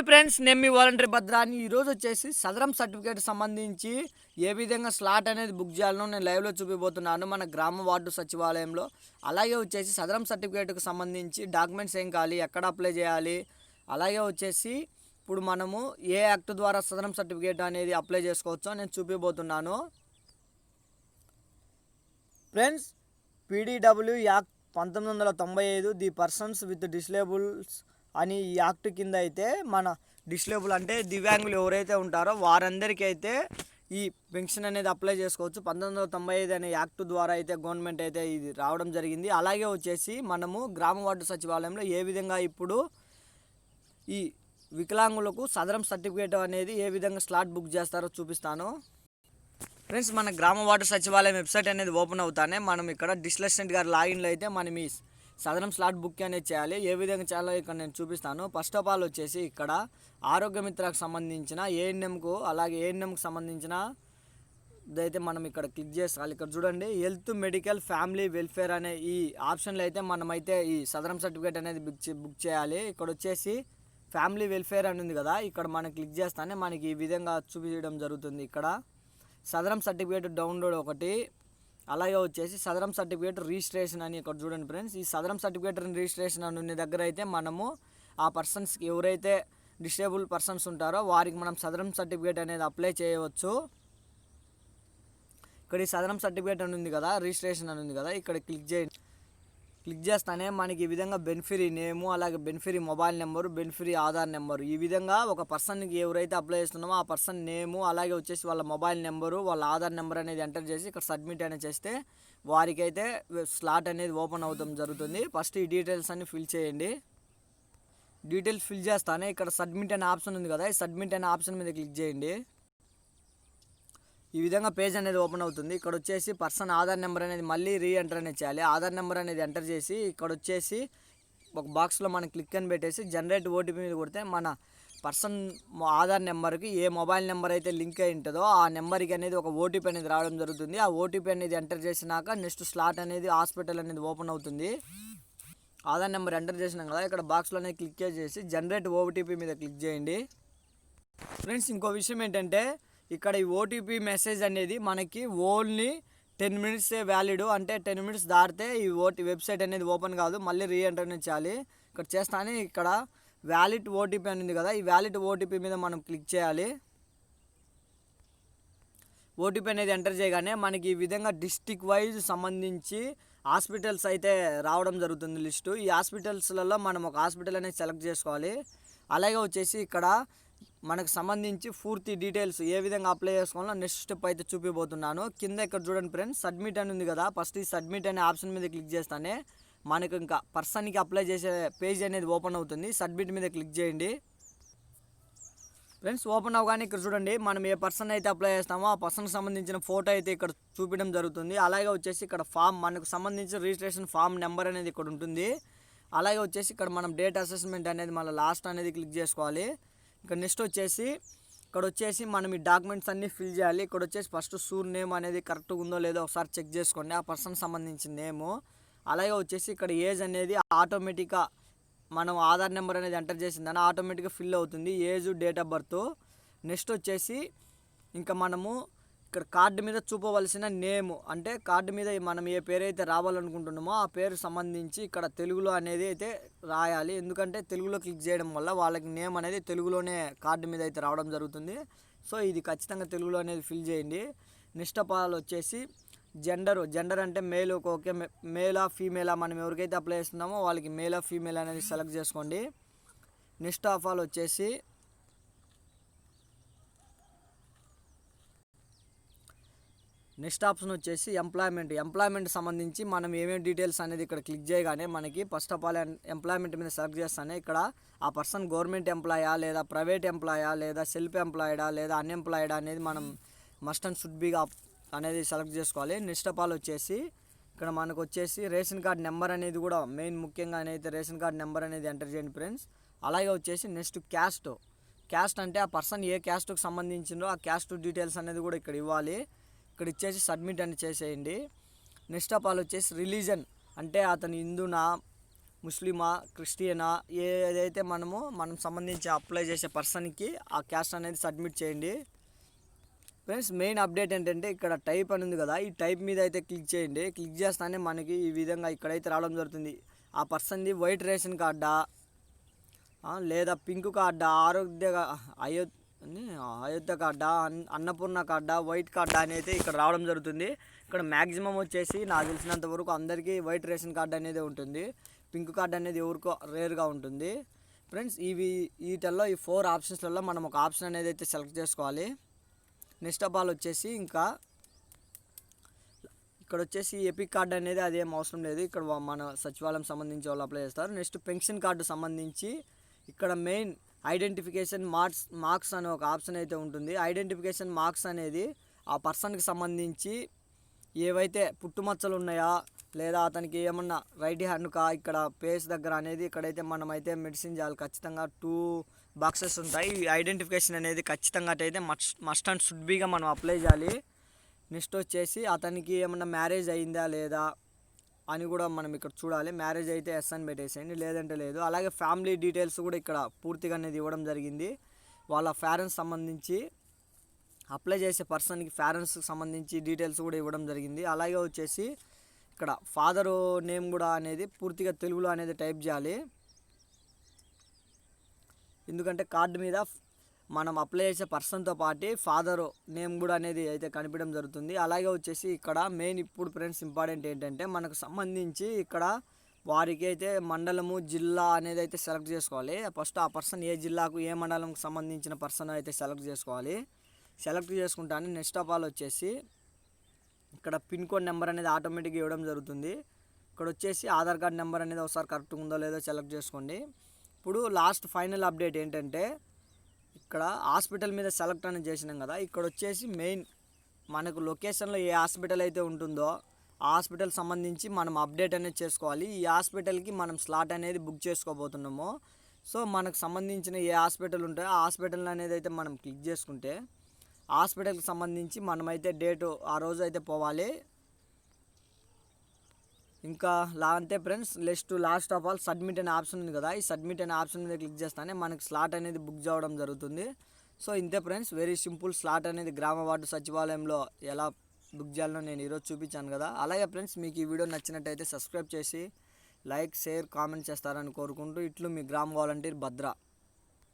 Friends నేను మీ voluntary భద్రాని. ఈరోజు వచ్చేసి సదరం సర్టిఫికేట్ సంబంధించి ఏ విధంగా స్లాట్ అనేది బుక్ చేయాలనో నేను లైవ్లో చూపిపోతున్నాను మన గ్రామ వార్డు సచివాలయంలో. అలాగే వచ్చేసి సదరం సర్టిఫికేట్కు సంబంధించి డాక్యుమెంట్స్ ఏం కావాలి ఎక్కడ అప్లై చేయాలి అలాగే వచ్చేసి ఇప్పుడు మనము ఏ యాక్ట్ ద్వారా సదరం సర్టిఫికేట్ అనేది అప్లై చేసుకోవచ్చో నేను చూపిపోతున్నాను ఫ్రెండ్స్ పీడీడబ్ల్యూ యాక్ట్ పంతొమ్మిది వందల తొంభై ఐదు ది పర్సన్స్ విత్ డిస్లేబుల్స్ అని ఈ యాక్ట్ కింద అయితే మన డిస్లేబుల్ అంటే దివ్యాంగులు ఎవరైతే ఉంటారో వారందరికీ అయితే ఈ పెన్షన్ అనేది అప్లై చేసుకోవచ్చు. పంతొమ్మిది వందల తొంభై ఐదు అనే యాక్ట్ ద్వారా అయితే గవర్నమెంట్ అయితే ఇది రావడం జరిగింది. అలాగే వచ్చేసి మనము గ్రామ వార్డు సచివాలయంలో ఏ విధంగా ఇప్పుడు ఈ వికలాంగులకు సదరం సర్టిఫికేట్ అనేది ఏ విధంగా స్లాట్ బుక్ చేస్తారో చూపిస్తాను. ఫ్రెండ్స్ మన గ్రామ వార్డు సచివాలయం వెబ్సైట్ అనేది ఓపెన్ అవుతానే మనం ఇక్కడ డిస్లెసెంట్ గారి లాగిన్లో అయితే మనం ఈ సదరం స్లాట్ బుక్ అనేది చేయాలి. ఏ విధంగా చేయాలో ఇక్కడ నేను చూపిస్తాను. ఫస్ట్ ఆఫ్ ఆల్ వచ్చేసి ఇక్కడ ఆరోగ్య మిత్రకు సంబంధించిన ఏఎన్ఎంకు అలాగే ఏఎన్ఎంకు సంబంధించిన ఇదైతే మనం ఇక్కడ క్లిక్ చేసుకోవాలి ఇక్కడ చూడండి హెల్త్ మెడికల్ ఫ్యామిలీ వెల్ఫేర్ అనే ఈ ఆప్షన్లో అయితే మనమైతే ఈ సదరం సర్టిఫికేట్ అనేది బుక్ చే- బుక్ చేయాలి. ఇక్కడ వచ్చేసి ఫ్యామిలీ వెల్ఫేర్ అని ఉంది కదా ఇక్కడ మనం క్లిక్ చేస్తానే మనకి ఈ విధంగా చూపించడం జరుగుతుంది. ఇక్కడ సదరం సర్టిఫికేట్ డౌన్లోడ్ ఒకటి అలాగే వచ్చేసి సదరం సర్టిఫికేట్ రిజిస్ట్రేషన్ అని ఇక్కడ చూడండి ఫ్రెండ్స్. ఈ సదరం సర్టిఫికేట్ రిజిస్ట్రేషన్ అని ఉన్న దగ్గర అయితే మనము ఆ పర్సన్స్కి ఎవరైతే డిసేబుల్ పర్సన్స్ ఉంటారో వారికి మనం సదరం సర్టిఫికేట్ అనేది అప్లై చేయవచ్చు. ఇక్కడ ఈ సదరం సర్టిఫికేట్ అని ఉంది కదా రిజిస్ట్రేషన్ అని ఉంది కదా ఇక్కడ క్లిక్ చేయండి. క్లిక్ చేస్తానే మనకి ఈ విధంగా బెనిఫిరీ నేము అలాగే beneficiary mobile number beneficiary Aadhaar number. ఈ విధంగా ఒక పర్సన్కి ఎవరైతే అప్లై చేస్తున్నామో ఆ పర్సన్ నేము అలాగే వచ్చేసి వాళ్ళ మొబైల్ నెంబరు వాళ్ళ ఆధార్ నెంబర్ అనేది ఎంటర్ చేసి ఇక్కడ సబ్మిట్ అనేది చేస్తే వారికైతే స్లాట్ అనేది ఓపెన్ అవుతాం జరుగుతుంది. ఫస్ట్ ఈ డీటెయిల్స్ అన్ని ఫిల్ చేయండి. డీటెయిల్స్ ఫిల్ చేస్తానే ఇక్కడ సబ్మిట్ అనే ఆప్షన్ ఉంది కదా ఈ సబ్మిట్ అనే ఆప్షన్ మీద క్లిక్ చేయండి. ఈ విధంగా పేజ్ అనేది ఓపెన్ అవుతుంది. ఇక్కడ వచ్చేసి పర్సన్ ఆధార్ నెంబర్ అనేది మళ్ళీ రీ ఎంటర్ అనేది చేయాలి. ఆధార్ నెంబర్ అనేది ఎంటర్ చేసి ఇక్కడ వచ్చేసి ఒక బాక్స్లో మనం క్లిక్ అని పెట్టేసి జనరేట్ ఓటీపీ మీద కొడితే మన పర్సన్ ఆధార్ నెంబర్కి ఏ మొబైల్ నెంబర్ అయితే లింక్ అయి ఉంటుందో ఆ నెంబర్కి అనేది ఒక ఓటీపీ అనేది రావడం జరుగుతుంది. ఆ ఓటీపీ అనేది ఎంటర్ చేసినాక నెక్స్ట్ స్లాట్ అనేది హాస్పిటల్ అనేది ఓపెన్ అవుతుంది. ఆధార్ నెంబర్ ఎంటర్ చేసినాం కదా ఇక్కడ బాక్స్లో అనేది క్లిక్ చేసి జనరేట్ ఓటీపీ మీద క్లిక్ చేయండి. ఫ్రెండ్స్ ఇంకో విషయం ఏంటంటే ఇక్కడ ఈ ఓటీపీ మెసేజ్ అనేది మనకి ఓన్లీ టెన్ మినిట్సే వ్యాలిడ్ అంటే టెన్ మినిట్స్ దాటితే ఈ ఓటీ వెబ్సైట్ అనేది ఓపెన్ కాదు. మళ్ళీ రీ ఎంటర్ చేయాలి. ఇక్కడ చేస్తానే ఇక్కడ వ్యాలిడ్ ఓటీపీ అని ఉంది కదా. ఈ వ్యాలిడ్ ఓటీపీ మీద మనం క్లిక్ చేయాలి. ఓటీపీ అనేది ఎంటర్ చేయగానే మనకి ఈ విధంగా డిస్టిక్ వైజ్ సంబంధించి హాస్పిటల్స్ అయితే రావడం జరుగుతుంది లిస్టు. ఈ హాస్పిటల్స్లలో మనం ఒక హాస్పిటల్ అనేది సెలెక్ట్ చేసుకోవాలి. అలాగే వచ్చేసి ఇక్కడ మనకు సంబంధించి పూర్తి డీటెయిల్స్ ఏ విధంగా అప్లై చేసుకోవాలో నెక్స్ట్ స్టెప్ అయితే చూపిపోతున్నాను కింద ఇక్కడ చూడండి ఫ్రెండ్స్ సబ్మిట్ అని ఉంది కదా ఫస్ట్ ఈ సబ్మిట్ అనే ఆప్షన్ మీద క్లిక్ చేస్తానే మనకు ఇంకా పర్సన్కి అప్లై చేసే పేజ్ అనేది ఓపెన్ అవుతుంది. సబ్మిట్ మీద క్లిక్ చేయండి. ఫ్రెండ్స్ ఓపెన్ అవగానే ఇక్కడ చూడండి మనం ఏ పర్సన్ అయితే అప్లై చేస్తామో ఆ పర్సన్కి సంబంధించిన ఫోటో అయితే ఇక్కడ చూపించడం జరుగుతుంది. అలాగే వచ్చేసి ఇక్కడ ఫామ్ మనకు సంబంధించిన రిజిస్ట్రేషన్ ఫామ్ నెంబర్ అనేది ఇక్కడ ఉంటుంది. అలాగే వచ్చేసి ఇక్కడ మనం డేట్ అసెస్మెంట్ అనేది మళ్ళీ లాస్ట్ అనేది క్లిక్ చేసుకోవాలి. ఇక్కడ నెక్స్ట్ వచ్చేసి ఇక్కడ వచ్చేసి మనం ఈ డాక్యుమెంట్స్ అన్నీ ఫిల్ చేయాలి. ఇక్కడ వచ్చేసి ఫస్ట్ సూర్ నేమ్ అనేది కరెక్ట్గా ఉందో లేదో ఒకసారి చెక్ చేసుకోండి. ఆ పర్సన్ సంబంధించిన నేము అలాగే వచ్చేసి ఇక్కడ ఏజ్ అనేది ఆటోమేటిక్గా మనం ఆధార్ నెంబర్ అనేది ఎంటర్ చేసిందని ఆటోమేటిక్గా ఫిల్ అవుతుంది. Age date of birth next వచ్చేసి ఇంకా మనము ఇక్కడ కార్డు మీద చూపవలసిన నేమ్. అంటే కార్డు మీద మనం ఏ పేరు అయితే రావాలనుకుంటున్నామో ఆ పేరు సంబంధించి ఇక్కడ తెలుగులో అనేది అయితే రాయాలి. ఎందుకంటే తెలుగులో క్లిక్ చేయడం వల్ల వాళ్ళకి నేమ్ అనేది తెలుగులోనే కార్డు మీద అయితే రావడం జరుగుతుంది. సో ఇది ఖచ్చితంగా తెలుగులో అనేది ఫిల్ చేయండి. నెక్స్ట్ ఆఫ్ వచ్చేసి జెండర్. జెండర్ అంటే మేల్ ఓకే మేలా ఫీమేలా మనం ఎవరికైతే అప్లై చేస్తున్నామో వాళ్ళకి మేలా ఫీమేల్ అనేది సెలెక్ట్ చేసుకోండి. నెక్స్ట్ ఆఫ్ ఆల్ వచ్చేసి నెక్స్ట్ ఆప్షన్ వచ్చేసి ఎంప్లాయ్మెంట్. ఎంప్లాయ్మెంట్ సంబంధించి మనం ఏమేమి డీటెయిల్స్ అనేది ఇక్కడ క్లిక్ చేయగానే మనకి ఫస్ట్ ఆఫ్ ఆల్ ఎంప్లాయ్మెంట్ మీద సెలెక్ట్ చేస్తానే ఇక్కడ ఆ పర్సన్ గవర్నమెంట్ ఎంప్లాయా లేదా ప్రైవేట్ ఎంప్లాయా లేదా సెల్ఫ్ ఎంప్లాయిడా లేదా అన్ఎంప్లాయిడా అనేది మనం మస్ట్ అండ్ షుడ్ బీగా అనేది సెలెక్ట్ చేసుకోవాలి. నెక్స్ట్ ఆఫ్ ఆల్ వచ్చేసి ఇక్కడ మనకు వచ్చేసి రేషన్ కార్డ్ నెంబర్ అనేది కూడా మెయిన్ ముఖ్యంగా అయితే రేషన్ కార్డ్ నెంబర్ అనేది ఎంటర్ చేయండి ఫ్రెండ్స్. అలాగే వచ్చేసి నెక్స్ట్ క్యాస్ట్. క్యాస్ట్ అంటే ఆ పర్సన్ ఏ క్యాస్ట్కి సంబంధించిందో ఆ క్యాస్ట్ డీటెయిల్స్ అనేది కూడా ఇక్కడ ఇవ్వాలి. ఇక్కడ ఇచ్చేసి సబ్మిట్ అని చేసేయండి. నెక్స్ట్ ఆఫ్ ఆల్ వచ్చేసి రిలీజన్. అంటే అతను హిందూనా ముస్లిమా క్రిస్టియనా ఏదైతే మనము మనం సంబంధించి అప్లై చేసే పర్సన్కి ఆ క్యాస్ట్ అనేది సబ్మిట్ చేయండి. ఫ్రెండ్స్ మెయిన్ అప్డేట్ ఏంటంటే ఇక్కడ టైప్ అని ఉంది కదా ఈ టైప్ మీద అయితే క్లిక్ చేయండి. క్లిక్ చేస్తానే మనకి ఈ విధంగా ఇక్కడైతే రావడం జరుగుతుంది. ఆ పర్సన్ది వైట్ రేషన్ కార్డా లేదా పింక్ కార్డా ఆరోగ్య అయో అయోధ్య కార్డా అన్- అన్నపూర్ణ కార్డా వైట్ కార్డా అని అయితే ఇక్కడ రావడం జరుగుతుంది. ఇక్కడ మ్యాక్సిమం వచ్చేసి నాకు తెలిసినంత వరకు అందరికీ వైట్ రేషన్ కార్డు అనేది ఉంటుంది. పింక్ కార్డు అనేది ఎవరికో రేర్గా ఉంటుంది. ఫ్రెండ్స్ ఇవి వీటిల్లో ఈ ఫోర్ ఆప్షన్స్లలో మనం ఒక ఆప్షన్ అనేది అయితే సెలెక్ట్ చేసుకోవాలి. నెక్స్ట్ ఆఫ్ ఆల్ వచ్చేసి ఇంకా ఇక్కడ వచ్చేసి ఎపిక్ కార్డు అనేది అదేం అవసరం లేదు. ఇక్కడ మన సచివాలయం సంబంధించి వాళ్ళు అప్లై చేస్తారు. నెక్స్ట్ పెన్షన్ కార్డు సంబంధించి ఇక్కడ మెయిన్ ఐడెంటిఫికేషన్ మార్క్స్ మార్క్స్ అనే ఒక ఆప్షన్ అయితే ఉంటుంది. ఐడెంటిఫికేషన్ మార్క్స్ అనేది ఆ పర్సన్కి సంబంధించి ఏవైతే పుట్టుమచ్చలు ఉన్నాయా లేదా అతనికి ఏమన్నా రైట్ హ్యాండ్ కా ఇక్కడ పేస్ దగ్గర అనేది ఇక్కడైతే మనమైతే మెడిసిన్ చేయాలి. ఖచ్చితంగా టూ బాక్సెస్ ఉంటాయి. ఈ ఐడెంటిఫికేషన్ అనేది ఖచ్చితంగా అయితే మస్ట్ మస్ట్ అండ్ షుడ్ బీగా మనం అప్లై చేయాలి. నెక్స్ట్ వచ్చేసి అతనికి ఏమన్నా మ్యారేజ్ అయిందా లేదా అని కూడా మనం ఇక్కడ చూడాలి. మ్యారేజ్ అయితే ఎస్ అని పెట్టేసేయండి. లేదంటే లేదు. అలాగే ఫ్యామిలీ డీటెయిల్స్ కూడా ఇక్కడ పూర్తిగా అనేది ఇవ్వడం జరిగింది. వాళ్ళ పేరెంట్స్ సంబంధించి అప్లై చేసే పర్సన్కి పేరెంట్స్కి సంబంధించి డీటెయిల్స్ కూడా ఇవ్వడం జరిగింది. అలాగే వచ్చేసి ఇక్కడ ఫాదర్ నేమ్ కూడా అనేది పూర్తిగా తెలుగులో అనేది టైప్ చేయాలి. ఎందుకంటే కార్డు మీద మనం అప్లై చేసే పర్సన్తో పాటు ఫాదర్ నేమ్ కూడా అనేది అయితే కనిపించడం జరుగుతుంది. అలాగే వచ్చేసి ఇక్కడ మెయిన్ ఇప్పుడు ఫ్రెండ్స్ ఇంపార్టెంట్ ఏంటంటే మనకు సంబంధించి ఇక్కడ వారికి అయితే మండలము జిల్లా అనేది అయితే సెలెక్ట్ చేసుకోవాలి. ఫస్ట్ ఆ పర్సన్ ఏ జిల్లాకు ఏ మండలంకి సంబంధించిన పర్సన్ అయితే సెలెక్ట్ చేసుకోవాలి. సెలెక్ట్ చేసుకుంటాను నెక్స్ట్ ఆఫ్ ఆల్ వచ్చేసి ఇక్కడ పిన్ కోడ్ నెంబర్ అనేది ఆటోమేటిక్గా ఇవ్వడం జరుగుతుంది. ఇక్కడ వచ్చేసి ఆధార్ కార్డ్ నెంబర్ అనేది ఒకసారి కరెక్ట్గా ఉందో లేదో సెలెక్ట్ చేసుకోండి. ఇప్పుడు లాస్ట్ ఫైనల్ అప్డేట్ ఏంటంటే ఇక్కడ హాస్పిటల్ మీద సెలెక్ట్ అనేది చేసినాం కదా ఇక్కడ వచ్చేసి మెయిన్ మనకు లొకేషన్లో ఏ హాస్పిటల్ అయితే ఉంటుందో ఆ హాస్పిటల్ సంబంధించి మనం అప్డేట్ అనేది చేసుకోవాలి. ఈ హాస్పిటల్కి మనం స్లాట్ అనేది బుక్ చేసుకోబోతున్నాము. సో మనకు సంబంధించిన ఏ హాస్పిటల్ ఉంటాయో ఆ హాస్పిటల్ అనేది అయితే మనం క్లిక్ చేసుకుంటే హాస్పిటల్కి సంబంధించి మనమైతే డేటు ఆ రోజు అయితే పోవాలి. ఇంకా లా అంతే friends next last of all submit అనే ఆప్షన్ ఉంది కదా. ఈ సబ్మిట్ అనే ఆప్షన్ మీద క్లిక్ చేస్తానే మనకి స్లాట్ అనేది బుక్ చేయడం జరుగుతుంది. సో ఇంతే ఫ్రెండ్స్ వెరీ సింపుల్ స్లాట్ అనేది గ్రామ వార్డు సచివాలయంలో ఎలా బుక్ చేయాలో నేను ఈరోజు చూపించాను కదా. అలాగే ఫ్రెండ్స్ మీకు ఈ వీడియో నచ్చినట్టయితే సబ్స్క్రైబ్ చేసి లైక్ షేర్ కామెంట్ చేస్తారని కోరుకుంటూ ఇట్లు మీ గ్రామ వాలంటీర్ భద్ర.